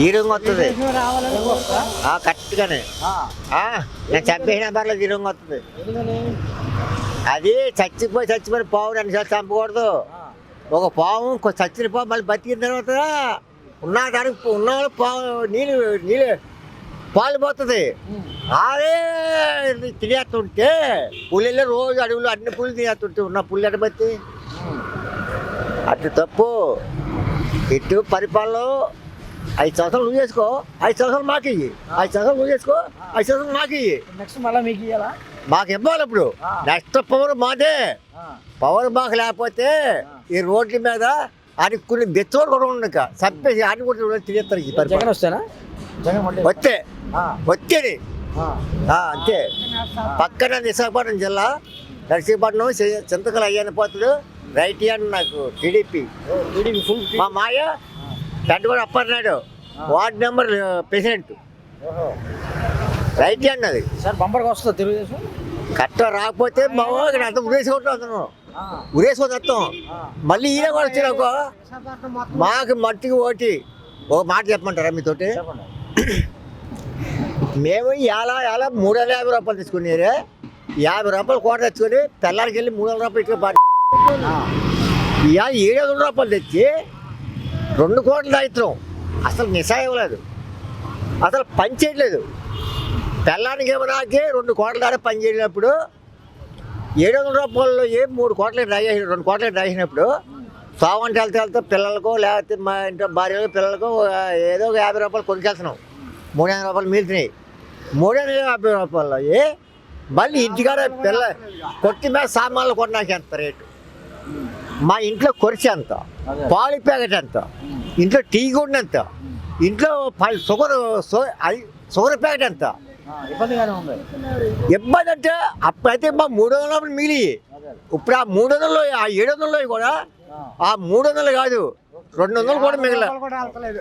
ఈ రంగు వస్తుంది. కరెక్ట్గానే. నేను చంపేసిన పర్లేదు ఈ రంగు వస్తుంది. అది చచ్చిపోయి చచ్చిపోయి పావు రెండు సార్లు చంపకూడదు. ఒక ఇంకో చచ్చిన పాము మళ్ళీ బతికిన తర్వాత ఉన్న దానికి ఉన్న వాళ్ళు పాము నీళ్ళు నీళ్ళు పాలు పోతుంది. అదే తినేస్తుంటే పులిలో రోజు అడవులు అన్ని పుల్లు తినేస్తుంటే ఉన్న పుల్లు బతి అటు తప్పు. ఇటు పరిపాలన. ఐదు సంవత్సరాలు నువ్వు చేసుకో ఐదు సంవత్సరాలు మాకు ఇయ్యి. ఐదు సంవత్సరాలు నువ్వు చేసుకో ఐదు సంవత్సరాలు మాకు ఇయ్యి. నెక్స్ట్ మళ్ళీ మీకు ఇవ్వాలా మాకు ఇవ్వాలి ఇప్పుడు. నెక్స్ట్ పవర్ మాదే. పవర్ మాకు లేకపోతే ఈ రోడ్ల మీద అడుక్కుని బెచ్చోడు కూడా ఉండక చంపేసి ఆడి కూడా తినేస్తారు ఈ పరిపాలన. జగన్ వస్తేనా? జగన్ మళ్ళీ వచ్చే ఆ, వచ్చేది అంతే. పక్కన విశాఖపట్నం జిల్లా నర్సీపట్నం చింతకల అయ్యన్న పోతుడు రైట్ హ్యాండ్ నాకు టీడీపీ. ఓ, టీడీపీ ఫుల్ మా మాయ Peddaguda అప్పన్నాడు ward number president. Right hand అది. సార్ బంపర్కి వస్తుందా తెలుగుదేశం? కట్ట రాకపోతే మా ఇక్కడ అంత ఉరేసుకోవటం అతను. వస్తాం ఆ. మళ్ళీ ఈయన కూడా వచ్చినాకో మాకు మట్టికి ఓటి. ఒక మాట చెప్పమంటారా మీతోటి? మేము ఎలా ఎలా మూడు వందల యాభై రూపాయలు తీసుకునేరే యాభై రూపాయలు కోట తెచ్చుకొని తెల్లారికి వెళ్ళి మూడు వందల రూపాయలు ఇట్లా పాటి ఆ, ఇవాళ ఏడు వందల రూపాయలు తెచ్చి రెండు కోట్ల దాయిత్రం అసలు మిస్ అయ్యలేదు అసలు పని చేయట్లేదు. తెల్లానికి ఏమన్నాకే రెండు కోట్ల దాకా పని చేయనప్పుడు ఏడు వందల రూపాయలు ఏ మూడు కోట్లకి డ్రై చేసిన రెండు కోట్లకి డ్రై చేసినప్పుడు సోమంటి వెళ్తే వెళ్తే పిల్లలకో లేకపోతే మా ఇంట్లో భార్యలకు పిల్లలకో ఏదో ఒక యాభై రూపాయలు కొనుకెళ్తున్నాం మూడు వందల రూపాయలు మిగిలినాయి మూడు వందల యాభై రూపాయలు ఏ? మళ్ళీ ఇంటికాడ పిల్ల కొట్టి మీద సామాన్లు కొనడానికి ఎంత రేటు? మా ఇంట్లో కొరిచి ఎంత. పాలు ప్యాకెట్ ఎంత ఇంట్లో టీ గుండె ఎంత ఇంట్లో షుగర్ షుగర్ ప్యాకెట్ ఎంత ఇబ్బంది అంటే అప్పుడైతే మా మూడు వందల మిగిలి ఇప్పుడు ఆ మూడు వందలు ఆ ఏడు వందలు కూడా ఆ. మూడు వందలు కాదు రెండు వందలు కూడా వెళ్తలేదు